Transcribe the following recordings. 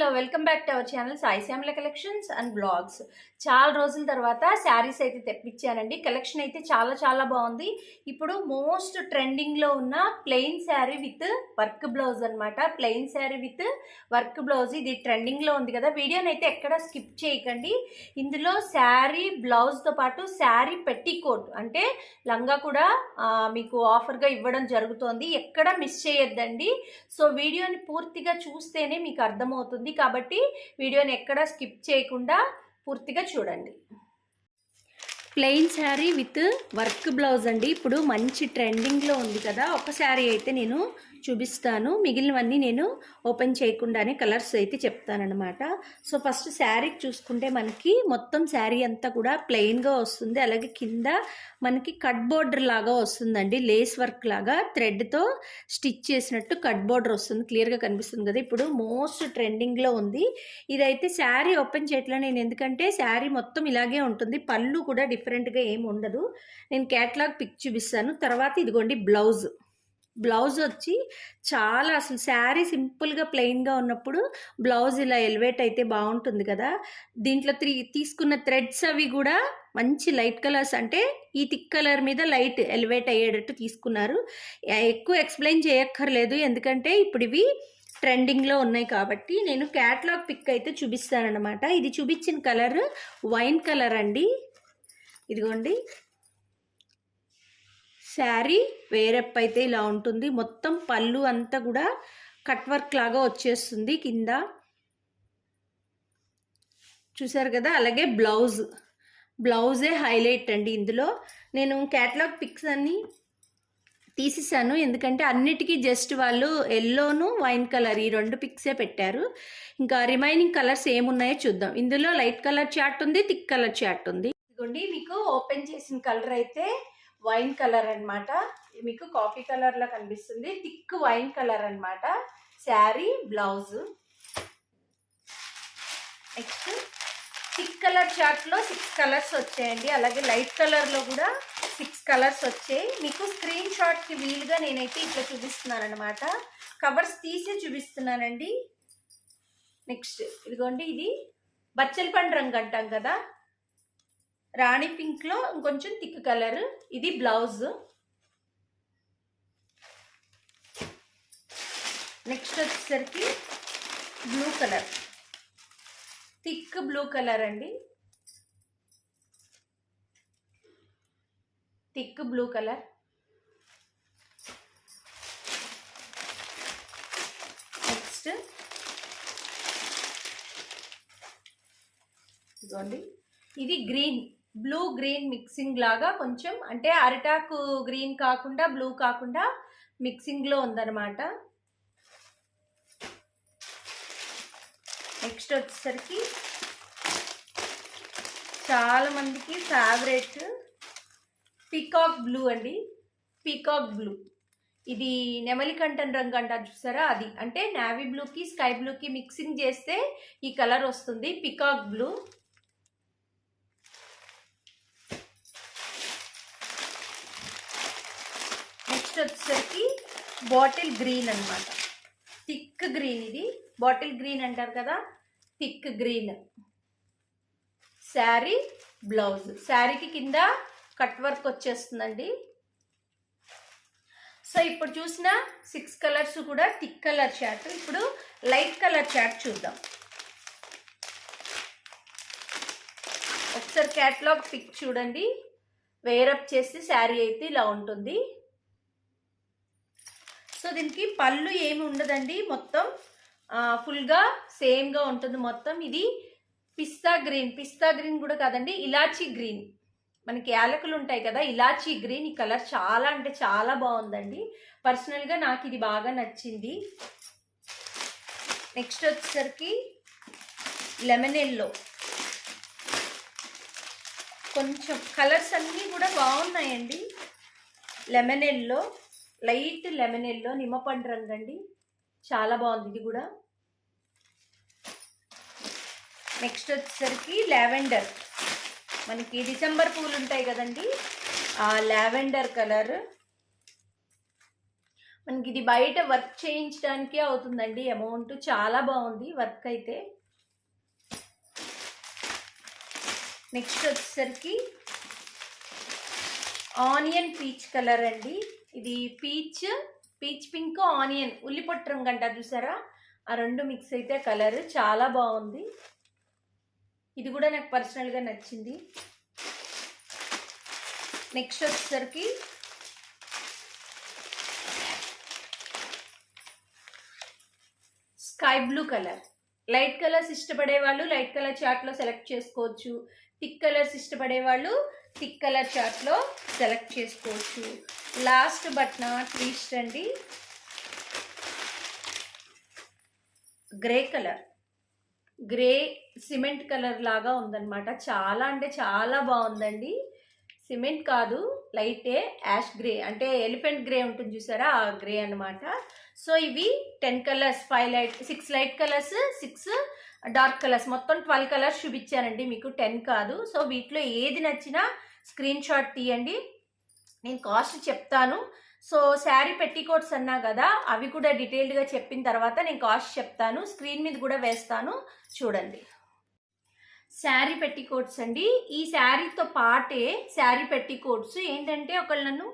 Hello welcome back to our channel Sai Shyamala collections and blogs. చాలా రోజుల తర్వాత శారీస్ అయితే తెప్పించానండి. కలెక్షన్ అయితే చాలా చాలా బాగుంది. ఇప్పుడు మోస్ట్ ట్రెండింగ్లో ఉన్న plain sari with work blouse అనమాట plain sari with work blouse ఇది ట్రెండింగ్లో ఉంది కదా. వీడియోని అయితే ఎక్కడ స్కిప్ చేయకండి. ఇందులో శారీ బ్లౌజ్తో పాటు శారీ పెట్టికోట్ అంటే లంగా కూడా మీకు ఆఫర్గా ఇవ్వడం జరుగుతోంది. ఎక్కడ మిస్ చేయొద్దండి. సో వీడియోని పూర్తిగా చూస్తేనే మీకు అర్థమవుతుంది. కాబట్టి వీడియోని ఎక్కడ స్కిప్ చేయకుండా పూర్తిగా చూడండి. Plain sari with work blouse అండి. ఇప్పుడు మంచి ట్రెండింగ్లో ఉంది కదా. ఒక శారీ అయితే నేను చూపిస్తాను. మిగిలినవన్నీ నేను ఓపెన్ చేయకుండానే కలర్స్ అయితే చెప్తానమాట సో ఫస్ట్ శారీకి చూసుకుంటే మనకి మొత్తం శారీ అంతా కూడా ప్లెయిన్గా వస్తుంది. అలాగే కింద మనకి కట్ బోర్డర్ లాగా వస్తుందండి. లేస్ వర్క్ లాగా థ్రెడ్తో స్టిచ్ చేసినట్టు కట్ బోర్డర్ వస్తుంది. క్లియర్గా కనిపిస్తుంది కదా. ఇప్పుడు మోస్ట్ ట్రెండింగ్లో ఉంది. ఇదైతే శారీ ఓపెన్ చేయట్లే నేను ఎందుకంటే శారీ మొత్తం ఇలాగే ఉంటుంది. పళ్ళు కూడా డిఫరెంట్గా ఏమి ఉండదు. నేను క్యాట్లాగ్ పిక్ చూపిస్తాను. తర్వాత ఇదిగోండి బ్లౌజ్. బ్లౌజ్ వచ్చి చాలా అసలు శారీ సింపుల్గా ప్లెయిన్గా ఉన్నప్పుడు బ్లౌజ్ ఇలా ఎలివేట్ అయితే బాగుంటుంది కదా. దీంట్లో త్రీ తీసుకున్న థ్రెడ్స్ అవి కూడా మంచి లైట్ కలర్స్ అంటే ఈ థిక్ కలర్ మీద లైట్ ఎలివేట్ అయ్యేటట్టు తీసుకున్నారు. ఎక్కువ ఎక్స్ప్లెయిన్ చేయక్కర్లేదు ఎందుకంటే ఇప్పుడు ఇవి ట్రెండింగ్లో ఉన్నాయి కాబట్టి నేను క్యాట్లాగ్ పిక్ అయితే చూపిస్తానన్నమాట. ఇది చూపించిన కలర్ వైన్ కలర్ అండి. ఇదిగోండి. శారీ వేరప్ అయితే ఇలా ఉంటుంది. మొత్తం పళ్ళు అంతా కూడా కట్ వర్క్ లాగా వచ్చేస్తుంది కింద. చూసారు కదా? అలాగే బ్లౌజ్. బ్లౌజే హైలైట్ అండి ఇందులో. నేను క్యాటలాగ్ పిక్స్ అన్ని తీసేసాను. ఎందుకంటే అన్నిటికీ జస్ట్ వాళ్ళు ఎల్లోను వైన్ కలర్ ఈ రెండు పిక్సే పెట్టారు. ఇంకా రిమైనింగ్ కలర్స్ ఏమున్నాయో చూద్దాం. ఇందులో లైట్ కలర్ చాట్ ఉంది థిక్ కలర్ చార్ట్ ఉంది. ఇదిగోండి మీకు ఓపెన్ చేసిన కలర్ అయితే వైన్ కలర్ అన్నమాట. మీకు కాఫీ కలర్ లా కనిపిస్తుంది. థిక్ వైన్ కలర్ అన్నమాట. Sari blouse. Next thick colour చార్ట్లో సిక్స్ కలర్స్ వచ్చాయండి. అలాగే లైట్ కలర్లో కూడా సిక్స్ కలర్స్ వచ్చాయి. మీకు స్క్రీన్ షాట్కి వీలుగా నేనైతే ఇట్లా చూపిస్తున్నాను అనమాట కవర్స్ తీసి చూపిస్తున్నానండి. నెక్స్ట్ ఇదిగోండి ఇది బచ్చల పండు రంగు అంటాం కదా. రాణి పింక్లో ఇంకొంచెం థిక్ కలర్. ఇది బ్లౌజ్. నెక్స్ట్ వచ్చేసరికి blue colour. Thick blue colour అండి. Thick blue colour. నెక్స్ట్ ఇదిగోండి. ఇది గ్రీన్. బ్లూ గ్రీన్ మిక్సింగ్ లాగా కొంచెం అంటే అరిటాకు గ్రీన్ కాకుండా బ్లూ కాకుండా మిక్సింగ్లో ఉందన్నమాట. నెక్స్ట్ వచ్చేసరికి చాలా మందికి ఫేవరెట్ పీకాక్ బ్లూ అండి. పీకాక్ బ్లూ ఇది నెమలికంఠన్ రంగు అంటారు చూసారా? అది. అంటే నావీ బ్లూకి స్కై బ్లూకి మిక్సింగ్ చేస్తే ఈ కలర్ వస్తుంది. పీకాక్ బ్లూ నెక్స్ట్ వచ్చేసరికి బాటిల్ గ్రీన్ అన్నమాట. థిక్ గ్రీన్ ఇది. బాటిల్ గ్రీన్ అంటారు కదా థిక్ గ్రీన్. శారీ బ్లౌజ్. శారీకి కింద కట్ వర్క్ వచ్చేస్తుందండి. సో ఇప్పుడు చూసిన సిక్స్ కలర్స్ కూడా థిక్ కలర్ చాట్ ఇప్పుడు లైట్ కలర్ చాట్ చూద్దాం. ఒకసారి క్యాట్లాగ్ పిక్ చూడండి. వేరప్ చేస్తే శారీ అయితే ఇలా ఉంటుంది. సో దీనికి పళ్ళు ఏమి ఉండదండి. మొత్తం ఫుల్గా సేమ్గా ఉంటుంది మొత్తం. ఇది పిస్తా గ్రీన్. పిస్తా గ్రీన్ కూడా కాదండి ఇలాచీ గ్రీన్. మనకి యాలకులు ఉంటాయి కదా ఇలాచీ గ్రీన్. ఈ కలర్ చాలా అంటే చాలా బాగుందండి. పర్సనల్గా నాకు ఇది బాగా నచ్చింది. నెక్స్ట్ వచ్చేసరికి లెమన్ ఎల్లో. కొంచెం కలర్స్ అన్నీ కూడా బాగున్నాయండి. Lemon yellow. Light lemon yellow నిమ్మపండు రంగు అండి చాలా బాగుంది ఇది కూడా. నెక్స్ట్ వచ్చేసరికి లావెండర్. మనకి డిసెంబర్ పూలు ఉంటాయి కదండి. ఆ లావెండర్ కలర్. మనకి ఇది బయట వర్క్ చేయించడానికే అవుతుందండి. అమౌంట్ చాలా బాగుంది వర్క్ అయితే. నెక్స్ట్ వచ్చేసరికి ఆనియన్ పీచ్ కలర్ అండి. ఇది పీచ్ పీచ్ పింక్ ఆనియన్ ఉల్లిపొట్టు రంగు అంటారు చూసారా? ఆ రెండు మిక్స్ అయితే కలర్ చాలా బాగుంది. ఇది కూడా నాకు పర్సనల్గా నచ్చింది. నెక్స్ట్ వచ్చేసరికి sky blue colour. Light colours ఇష్టపడే వాళ్ళు లైట్ కలర్ చార్ట్లో సెలెక్ట్ చేసుకోవచ్చు. థిక్ కలర్స్ ఇష్టపడే వాళ్ళు థిక్ కలర్ చార్ట్లో సెలెక్ట్ చేసుకోవచ్చు. లాస్ట్ బట్ నాట్ లీస్ట్ అండి. Grey colour. Grey cement colour లాగా ఉందన్నమాట. చాలా అంటే చాలా బాగుందండి. సిమెంట్ కాదు లైటే యాష్ గ్రే. అంటే ఎలిఫెంట్ గ్రే ఉంటుంది చూసారా? ఆ గ్రే అన్నమాట. సో ఇవి ten colours five light six light colours six dark colours మొత్తం ట్వెల్వ్ కలర్స్ చూపించానండి మీకు. టెన్ కాదు. సో వీటిలో ఏది నచ్చినా స్క్రీన్ షాట్ తీయండి. నేను కాస్ట్ చెప్తాను. సో శారీ పెట్టికోట్స్ అన్నా కదా అవి కూడా డీటెయిల్డ్గా చెప్పిన తర్వాత నేను కాస్ట్ చెప్తాను. స్క్రీన్ మీద కూడా వేస్తాను. చూడండి. శారీ పెట్టికోట్స్ అండి. ఈ శారీతో పాటే శారీ పెట్టికోట్స్ ఏంటంటే ఒకళ్ళు నన్ను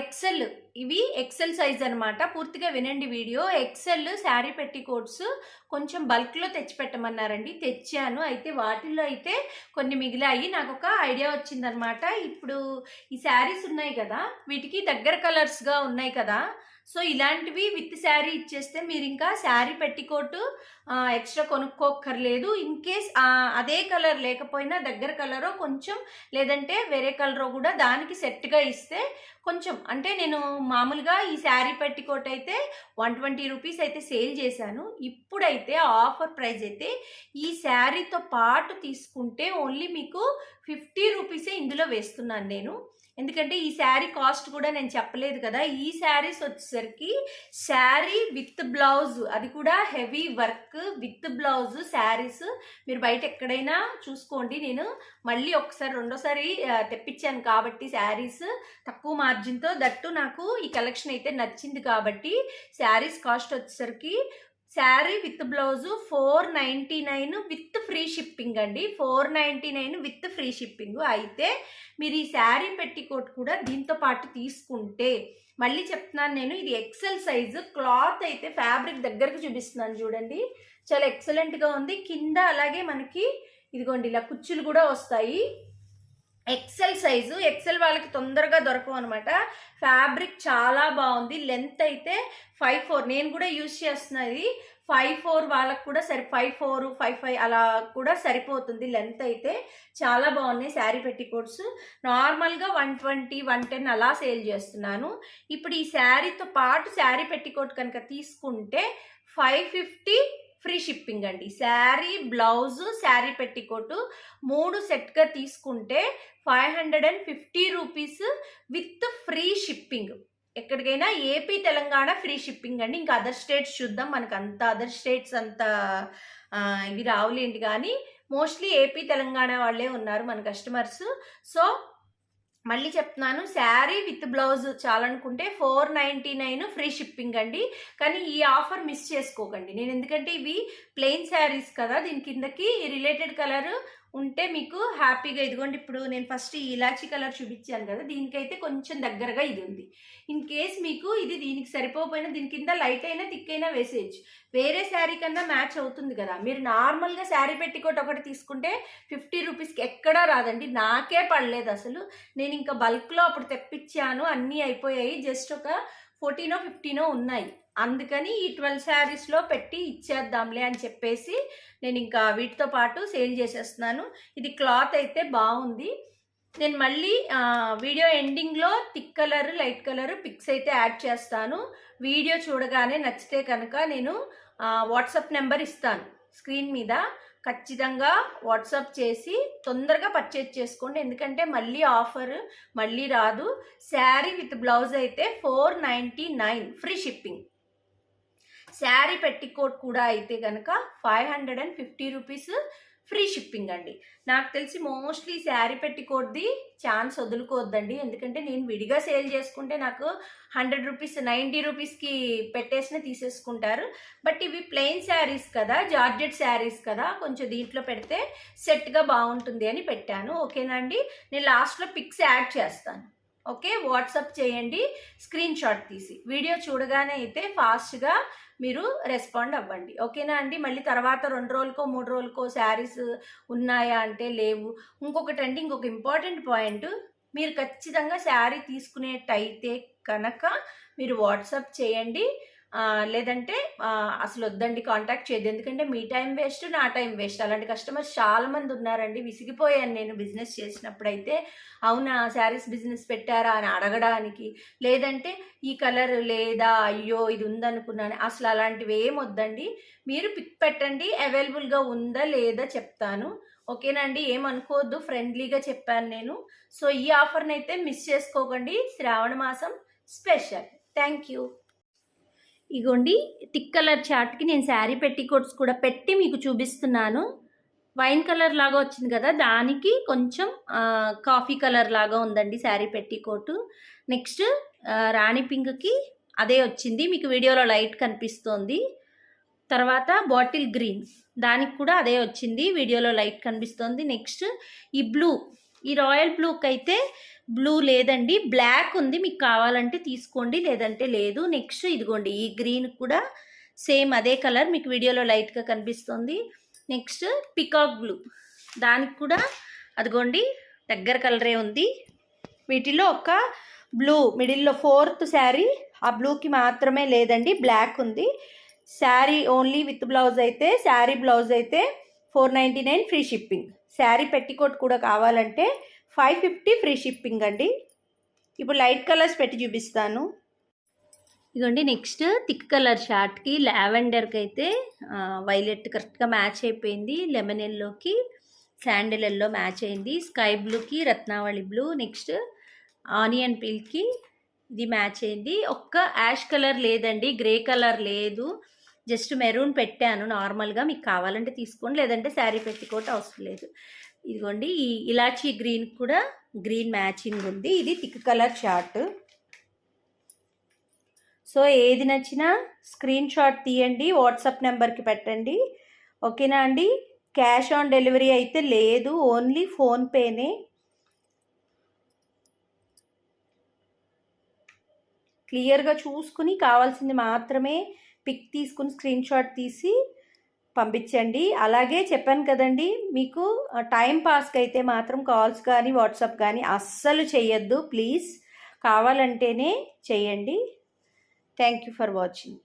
ఎక్సెల్ ఇవి ఎక్సెల్ సైజ్ అనమాట పూర్తిగా వినండి వీడియో. ఎక్సెల్ శారీ పెట్టికోట్స్ కొంచెం బల్క్లో తెచ్చిపెట్టమన్నారండి తెచ్చాను. అయితే వాటిల్లో అయితే కొన్ని మిగిలాయి. నాకు ఒక ఐడియా వచ్చిందనమాట ఇప్పుడు ఈ శారీస్ ఉన్నాయి కదా వీటికి దగ్గర కలర్స్గా ఉన్నాయి కదా సో ఇలాంటివి విత్ శారీ ఇచ్చేస్తే మీరు ఇంకా శారీ పెట్టికోటు ఎక్స్ట్రా కొనుక్కోక్కర్లేదు. ఇన్ కేస్ అదే కలర్ లేకపోయినా దగ్గర కలరో కొంచెం లేదంటే వేరే కలరో కూడా దానికి సెట్గా ఇస్తే కొంచెం అంటే నేను మామూలుగా ఈ శారీ పెట్టికోట్ అయితే వన్ ట్వంటీ రూపీస్ అయితే సేల్ చేశాను. ఇప్పుడైతే ఆఫర్ ప్రైస్ అయితే ఈ శారీతో పాటు తీసుకుంటే ఓన్లీ మీకు ఫిఫ్టీ రూపీసే ఇందులో వేస్తున్నాను నేను. ఎందుకంటే ఈ శారీ కాస్ట్ కూడా నేను చెప్పలేదు కదా ఈ శారీస్ వచ్చేసరికి శారీ విత్ బ్లౌజ్ అది కూడా heavy work with blouse saris. మీరు బయట ఎక్కడైనా చూసుకోండి నేను మళ్ళీ ఒకసారి రెండోసారి తెప్పించాను కాబట్టి శారీస్ తక్కువ మార్జిన్తో దట్టు నాకు ఈ కలెక్షన్ అయితే నచ్చింది కాబట్టి శారీస్ కాస్ట్ వచ్చేసరికి sari with blouse four ninety nine with free shipping అండి. Four ninety nine with free shipping. అయితే మీరు ఈ శారీ పెట్టికోట్ కూడా దీంతో పాటు తీసుకుంటే మళ్ళీ చెప్తున్నాను నేను ఇది ఎక్సెల్ సైజు. క్లాత్ అయితే ఫ్యాబ్రిక్ దగ్గరకు చూపిస్తున్నాను చూడండి. చాలా ఎక్సలెంట్గా ఉంది. కింద అలాగే మనకి ఇదిగోండి ఇలా కుచ్చులు కూడా వస్తాయి. ఎక్సెల్ సైజు ఎక్సెల్ వాళ్ళకి తొందరగా దొరకవు అనమాట ఫ్యాబ్రిక్ చాలా బాగుంది. లెంత్ అయితే ఫైవ్ ఫోర్ నేను కూడా యూజ్ చేస్తున్నది ఫైవ్ ఫోర్ వాళ్ళకు కూడా సరి ఫైవ్ ఫోర్ ఫైవ్ ఫైవ్ అలా కూడా సరిపోతుంది. లెంత్ అయితే చాలా బాగున్నాయి శారీ పెట్టికోట్స్ నార్మల్గా వన్ ట్వంటీ వన్ టెన్ అలా సేల్ చేస్తున్నాను. ఇప్పుడు ఈ శారీతో పాటు శారీ పెట్టికోట్ కనుక తీసుకుంటే ఫైవ్ ఫిఫ్టీ ఫ్రీ షిప్పింగ్ అండి. శారీ బ్లౌజ్ శారీ పెట్టికోటు మూడు సెట్గా తీసుకుంటే five hundred and fifty rupees with free shipping. ఎక్కడికైనా ఏపీ తెలంగాణ ఫ్రీ షిప్పింగ్ అండి. ఇంకా అదర్ స్టేట్స్ చూద్దాం. మనకు అంత అదర్ స్టేట్స్ అంత ఇవి రావులేంటి కానీ మోస్ట్లీ ఏపీ తెలంగాణ వాళ్ళే ఉన్నారు మన కస్టమర్స్. సో మళ్ళీ చెప్తున్నాను sari with blouse చాలనుకుంటే four ninety nine free shipping అండి. కానీ ఈ ఆఫర్ మిస్ చేసుకోకండి. నేను ఎందుకంటే ఇవి ప్లెయిన్ శారీస్ కదా దీని కిందకి రిలేటెడ్ కలర్ ఉంటే మీకు హ్యాపీగా ఇదిగోండి ఇప్పుడు నేను ఫస్ట్ ఈ ఇలాచీ కలర్ చూపించాను కదా దీనికైతే కొంచెం దగ్గరగా ఇది ఉంది. ఇన్ కేస్ మీకు ఇది దీనికి సరిపోకపోయినా దీని కింద లైట్ అయినా థిక్ అయినా వేసేయచ్చు. వేరే శారీ కన్నా మ్యాచ్ అవుతుంది కదా. మీరు నార్మల్గా శారీ పెట్టికోట ఒకటి తీసుకుంటే ఫిఫ్టీ రూపీస్కి ఎక్కడా రాదండి. నాకే పడలేదు అసలు. నేను ఇంకా బల్క్లో అప్పుడు తెప్పించాను అన్నీ అయిపోయాయి. జస్ట్ ఒక ఫోర్టీనో ఫిఫ్టీనో ఉన్నాయి. అందుకని ఈ ట్వెల్వ్ శారీస్లో పెట్టి ఇచ్చేద్దాంలే అని చెప్పేసి నేను ఇంకా వీటితో పాటు సేల్ చేసేస్తున్నాను. ఇది క్లాత్ అయితే బాగుంది. నేను మళ్ళీ వీడియో ఎండింగ్లో thick colour light colour pics అయితే యాడ్ చేస్తాను. వీడియో చూడగానే నచ్చితే కనుక నేను వాట్సాప్ నెంబర్ ఇస్తాను స్క్రీన్ మీద. ఖచ్చితంగా వాట్సాప్ చేసి తొందరగా పర్చేజ్ చేసుకోండి. ఎందుకంటే మళ్ళీ ఆఫర్ మళ్ళీ రాదు. శారీ విత్ బ్లౌజ్ అయితే four ninety nine free shipping. Sari petticoat కూడా అయితే కనుక five hundred and fifty rupees free shipping అండి. నాకు తెలిసి మోస్ట్లీ శారీ పెట్టికోట్ది ఛాన్స్ వదులుకోవద్దండి. ఎందుకంటే నేను విడిగా సేల్ చేసుకుంటే నాకు హండ్రెడ్ రూపీస్ నైంటీ రూపీస్కి పెట్టేసిన తీసేసుకుంటారు. బట్ ఇవి ప్లెయిన్ శారీస్ కదా జార్జెట్ శారీస్ కదా కొంచెం దీంట్లో పెడితే సెట్గా బాగుంటుంది అని పెట్టాను. ఓకేనా అండి? నేను లాస్ట్లో పిక్స్ యాడ్ చేస్తాను. ఓకే వాట్సప్ చేయండి స్క్రీన్ షాట్ తీసి. వీడియో చూడగానే అయితే ఫాస్ట్గా మీరు రెస్పాండ్ అవ్వండి. ఓకేనా అండి? మళ్ళీ తర్వాత రెండు రోజులకో మూడు రోజులకో శారీస్ ఉన్నాయా అంటే లేవు. ఇంకొకటి అండి ఇంకొక ఇంపార్టెంట్ పాయింట్. మీరు ఖచ్చితంగా శారీ తీసుకునేటైతే కనుక మీరు వాట్సప్ చేయండి లేదంటే అసలు వద్దండి కాంటాక్ట్ చేయదు ఎందుకంటే మీ టైం వేస్ట్ నా టైం వేస్ట్. అలాంటి కస్టమర్స్ చాలా మంది ఉన్నారండి. విసిగిపోయాను నేను బిజినెస్ చేసినప్పుడైతే. అవునా శారీస్ బిజినెస్ పెట్టారా అని అడగడానికి. లేదంటే ఈ కలర్ లేదా అయ్యో ఇది ఉందనుకున్నాను. అసలు అలాంటివి ఏం వద్దండి. మీరు పిక్ పెట్టండి. అవైలబుల్గా ఉందా లేదా చెప్తాను. ఓకేనండి ఏమనుకోవద్దు ఫ్రెండ్లీగా చెప్పాను నేను. సో ఈ ఆఫర్ని అయితే మిస్ చేసుకోకండి. శ్రావణ మాసం స్పెషల్. థ్యాంక్ యూ ఇగోండి థిక్ కలర్ చార్ట్కి నేను శారీ పెట్టికోట్స్ కూడా పెట్టి మీకు చూపిస్తున్నాను. వైన్ కలర్ లాగా వచ్చింది కదా దానికి కొంచెం కాఫీ కలర్ లాగా ఉందండి శారీ పెట్టికోటు నెక్స్ట్ రాణి పింక్కి అదే వచ్చింది మీకు వీడియోలో లైట్ కనిపిస్తోంది. తర్వాత బాటిల్ గ్రీన్ దానికి కూడా అదే వచ్చింది వీడియోలో లైట్ కనిపిస్తోంది. నెక్స్ట్ ఈ బ్లూ ఈ రాయల్ బ్లూకి అయితే బ్లూ లేదండి బ్లాక్ ఉంది మీకు కావాలంటే తీసుకోండి లేదంటే లేదు. నెక్స్ట్ ఇదిగోండి ఈ గ్రీన్ కూడా సేమ్ అదే కలర్ మీకు వీడియోలో లైట్గా కనిపిస్తుంది. Next peacock blue. దానికి కూడా అదిగోండి దగ్గర కలరే ఉంది. వీటిలో ఒక బ్లూ మిడిల్లో ఫోర్త్ శారీ ఆ బ్లూకి మాత్రమే లేదండి బ్లాక్ ఉంది. శారీ ఓన్లీ విత్ బ్లౌజ్ అయితే శారీ బ్లౌజ్ అయితే four ninety nine free shipping. Sari petticoat కూడా కావాలంటే ఫైవ్ ఫిఫ్టీ ఫ్రీ షిప్పింగ్ అండి. ఇప్పుడు లైట్ కలర్స్ పెట్టి చూపిస్తాను. ఇదిగోండి నెక్స్ట్ థిక్ కలర్ షార్ట్కి లావెండర్కి అయితే వైలెట్ కరెక్ట్గా మ్యాచ్ అయిపోయింది. లెమన్ ఎల్లోకి శాండిల్ ఎల్లో మ్యాచ్ అయింది. స్కై బ్లూకి రత్నావళి బ్లూ. నెక్స్ట్ ఆనియన్ పీల్కి ఇది మ్యాచ్ అయింది. ఒక్క యాష్ కలర్ లేదండి గ్రే కలర్ లేదు. జస్ట్ మెరూన్ పెట్టాను. నార్మల్గా మీకు కావాలంటే తీసుకోండి. లేదంటే శారీ పెట్టుకోవటం అవసరం లేదు. ఇదిగోండి ఈ ఇలాచీ గ్రీన్ కూడా గ్రీన్ మ్యాచింగ్ ఉంది. ఇది థిక్ కలర్ చార్ట్ సో ఏది నచ్చినా స్క్రీన్ షాట్ తీయండి వాట్సాప్ నెంబర్కి పెట్టండి. ఓకేనా అండి? క్యాష్ ఆన్ డెలివరీ అయితే లేదు ఓన్లీ ఫోన్పేనే క్లియర్గా చూసుకుని కావాల్సింది మాత్రమే పిక్ తీసుకుని స్క్రీన్ షాట్ తీసి పంపించండి. అలాగే చెప్పాను కదండి మీకు టైం పాస్కి అయితే మాత్రం కాల్స్ కానీ వాట్సాప్ కానీ అస్సలు చేయొద్దు ప్లీజ్ కావాలంటేనే చేయండి థ్యాంక్ యూ ఫర్ వాచింగ్.